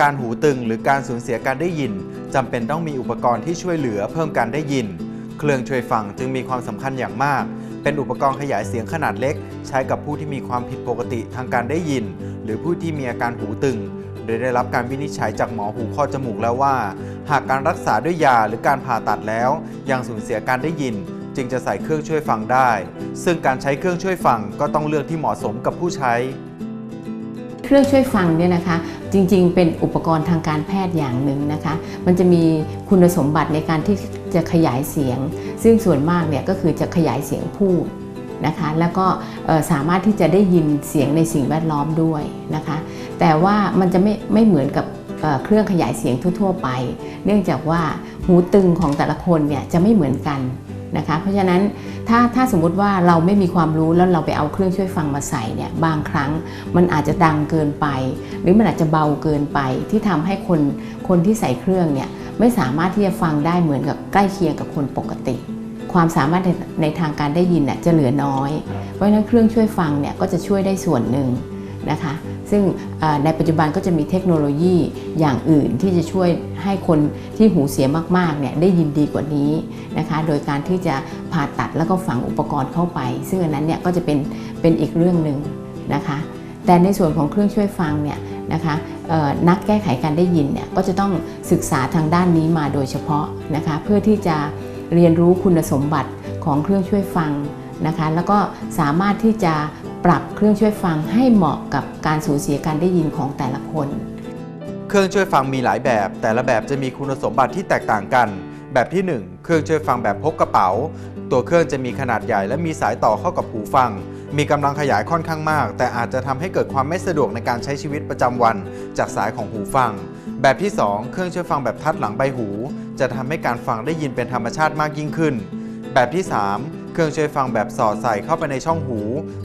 การหูตึงหรือการสูญเสียการได้ยินจำเป็นต้องมีอุปกรณ์ที่ช่วยเหลือเพิ่มการได้ยิน เครื่องช่วยฟังจึงมีความสำคัญอย่างมาก เป็นอุปกรณ์ขยายเสียงขนาดเล็ก ใช้กับผู้ที่มีความผิดปกติทางการได้ยิน หรือผู้ที่มีอาการหูตึงโดยได้รับการวินิจฉัยจากหมอหูคอจมูกแล้วว่า หากการรักษาด้วยยาหรือการผ่าตัดแล้ว ยังสูญเสียการได้ยิน จึงจะใส่เครื่องช่วยฟังได้ ซึ่งการใช้เครื่องช่วยฟังก็ต้องเลือกที่เหมาะสมกับผู้ใช้ เครื่องช่วยฟังเนี่ยนะคะ จริงๆ เป็นอุปกรณ์ทางการแพทย์อย่างหนึ่งนะคะ มันจะมีคุณสมบัติในการที่จะขยายเสียง ซึ่งส่วนมากเนี่ยก็คือจะขยายเสียงพูดนะคะ แล้วก็สามารถที่จะได้ยินเสียงในสิ่งแวดล้อมด้วยนะคะ แต่ว่ามันจะไม่ไม่เหมือนกับเเครื่องขยายเสียงทั่ว ๆ ไป เนื่องจากว่าหูตึงของแต่ละคนเนี่ยจะไม่เหมือนกัน นะคะ เพราะฉะนั้นถ้าถ้าสมมุติว่าเราไม่มีความรู้แล้วเราไปเอาเครื่องช่วยฟังมาใส่เนี่ยบางครั้งมันอาจจะดังเกินไป หรือมันอาจจะเบาเกินไปที่ทำให้คนคนที่ใส่เครื่องเนี่ยไม่สามารถที่จะฟังได้เหมือนกับใกล้เคียงกับคนปกติ ความสามารถในในทางการได้ยินน่ยจะเหลือน้อย เพราะฉะนั้นเครื่องช่วยฟังเนี่ยก็จะช่วยได้ส่วนหนึ่งนะคะ ซึ่งในปัจจุบันก็จะมีเทคโนโลยีอย่างอื่นที่จะช่วยให้คนที่หูเสียมากๆเนี่ยได้ยินดีกว่านี้นะคะ โดยการที่จะผ่าตัดแล้วก็ฝังอุปกรณ์เข้าไป ซึ่งอันนั้นเนี่ยก็จะเป็นเป็นอีกเรื่องหนึ่งนะคะ แต่ในส่วนของเครื่องช่วยฟังเนี่ยนะคะนักแก้ไขการได้ยินเนี่ยก็จะต้องศึกษาทางด้านนี้มาโดยเฉพาะนะคะเพื่อที่จะเรียนรู้คุณสมบัติของเครื่องช่วยฟังนะคะแล้วก็สามารถที่จะ ปรับเครื่องช่วยฟังให้เหมาะกับการสูญเสียการได้ยินของแต่ละคน เครื่องช่วยฟังมีหลายแบบ แต่ละแบบจะมีคุณสมบัติที่แตกต่างกัน แบบที่ 1 เครื่องช่วยฟังแบบพกกระเป๋า ตัวเครื่องจะมีขนาดใหญ่และมีสายต่อเข้ากับหูฟัง มีกำลังขยายค่อนข้างมาก แต่อาจจะทำให้เกิดความไม่สะดวกในการใช้ชีวิตประจำวัน จากสายของหูฟัง แบบที่ 2 เครื่องช่วยฟังแบบทัดหลังใบหู จะทำให้การฟังได้ยินเป็นธรรมชาติมากยิ่งขึ้น แบบที่ 3 เครื่องช่วยฟังแบบสอดใส่เข้าไปในช่องหู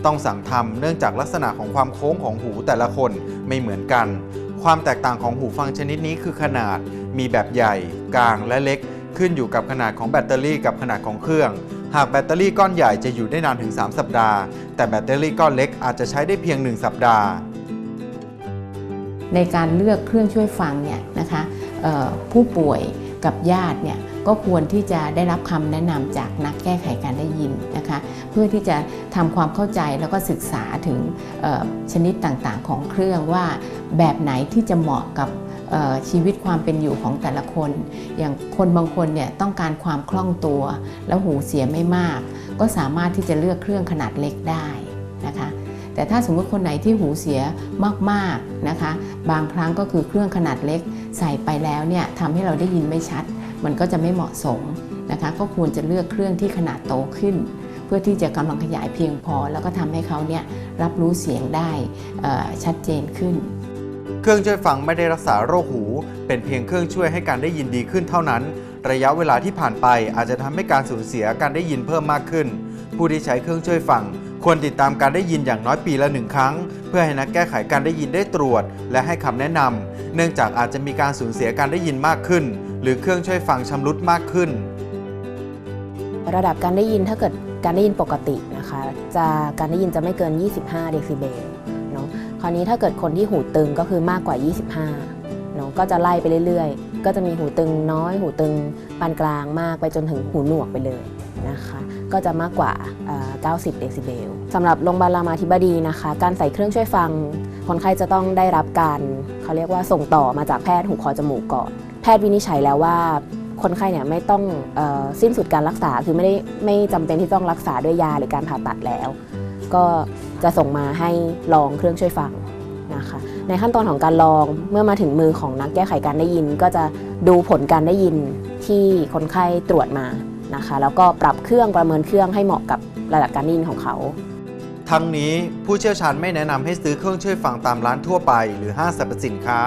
ต้องสั่งทำเนื่องจากลักษณะของความโค้งของหูแต่ละคนไม่เหมือนกัน ความแตกต่างของหูฟังชนิดนี้คือขนาด มีแบบใหญ่ กลางและเล็ก ขึ้นอยู่กับขนาดของแบตเตอรี่กับขนาดของเครื่อง หากแบตเตอรี่ก้อนใหญ่จะอยู่ได้นานถึง 3 สัปดาห์ แต่แบตเตอรี่ก้อนเล็กอาจจะใช้ได้เพียง 1 สัปดาห์ในการเลือกเครื่องช่วยฟังเนี่ยนะคะผู้ป่วยกับญาติเนี่ย ก็ควรที่จะได้รับคำแนะนำจากนักแก้ไขการได้ยินนะคะ เพื่อที่จะทำความเข้าใจแล้วก็ศึกษาถึงชนิดต่างๆ ของเครื่องว่าแบบไหนที่จะเหมาะกับชีวิตความเป็นอยู่ของแต่ละคน อย่างคนบางคนเนี่ยต้องการความคล่องตัว แล้วหูเสียไม่มาก ก็สามารถที่จะเลือกเครื่องขนาดเล็กได้นะคะแต่ถ้าสมมติคนไหนที่หูเสียมากๆนะคะ บางครั้งก็คือเครื่องขนาดเล็กใส่ไปแล้วเนี่ยทำให้เราได้ยินไม่ชัด มันก็จะไม่เหมาะสมนะคะก็ควรจะเลือกเครื่องที่ขนาดโตขึ้น เพื่อที่จะกำลังขยายเพียงพอ แล้วก็ทำให้เขาเนี่ยรับรู้เสียงได้ชัดเจนขึ้น เครื่องช่วยฟังไม่ได้รักษาโรคหู เป็นเพียงเครื่องช่วยให้การได้ยินดีขึ้นเท่านั้น ระยะเวลาที่ผ่านไปอาจจะทำให้การสูญเสียการได้ยินเพิ่มมากขึ้น ผู้ที่ใช้เครื่องช่วยฟัง ควรติดตามการได้ยินอย่างน้อยปีละหนึ่งครั้ง เพื่อให้นักแก้ไขการได้ยินได้ตรวจ และให้คำแนะนำเนื่องจากอาจจะมีการสูญเสียการได้ยินมากขึ้น หรือเครื่องช่วยฟังชำรุดมากขึ้น ระดับการได้ยินถ้าเกิดการได้ยินปกตินะคะจะการได้ยินจะไม่เกิน 25 เดซิเบลเนาะคราวนี้ถ้าเกิดคนที่หูตึงก็คือมากกว่า 25 เนาะก็จะไล่ไปเรื่อยๆ ก็จะมีหูตึงน้อย หูตึงปานกลางมากไปจนถึงหูหนวกไปเลยนะคะก็จะมากกว่าเอ่อ90 เดซิเบลสำหรับโรงพยาบาลรามาธิบดีนะคะ การใส่เครื่องช่วยฟัง คนไข้จะต้องได้รับการเขาเรียกว่าส่งต่อมาจากแพทย์หูคอจมูกก่อน แพทย์วินิจฉัยแล้วว่าคนไข้เนี่ยไม่ต้องออสิ้นสุดการรักษาคือไม่ได้ไม่จำเป็นที่ต้องรักษาด้วยยาหรือการผ่าตัดแล้ว ก็จะส่งมาให้ลองเครื่องช่วยฟัง นะคะ ในขั้นตอนของการลองเมื่อมาถึงมือของนักแก้ไขการได้ยิน ก็จะดูผลการได้ยินที่คนไข้ตรวจมานะคะ แล้วก็ปรับเครื่องประเมินเครื่องให้เหมาะกับระดับการได้ยินของเขา ทั้งนี้ผู้เชี่ยวชาญไม่แนะนำให้ซื้อเครื่องช่วยฟังตามร้านทั่วไป หรือห้างสรรพสินค้า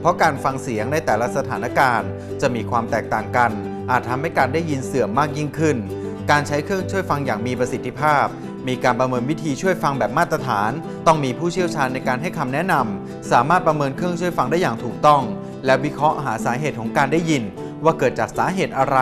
เพราะการฟังเสียงในแต่ละสถานการณ์ จะมีความแตกต่างกัน อาจทำให้การได้ยินเสื่อมมากยิ่งขึ้น การใช้เครื่องช่วยฟังอย่างมีประสิทธิภาพ มีการประเมินวิธีช่วยฟังแบบมาตรฐาน ต้องมีผู้เชี่ยวชาญในการให้คำแนะนำสามารถประเมินเครื่องช่วยฟังได้อย่างถูกต้อง และวิเคราะห์หาสาเหตุของการได้ยิน ว่าเกิดจากสาเหตุอะไร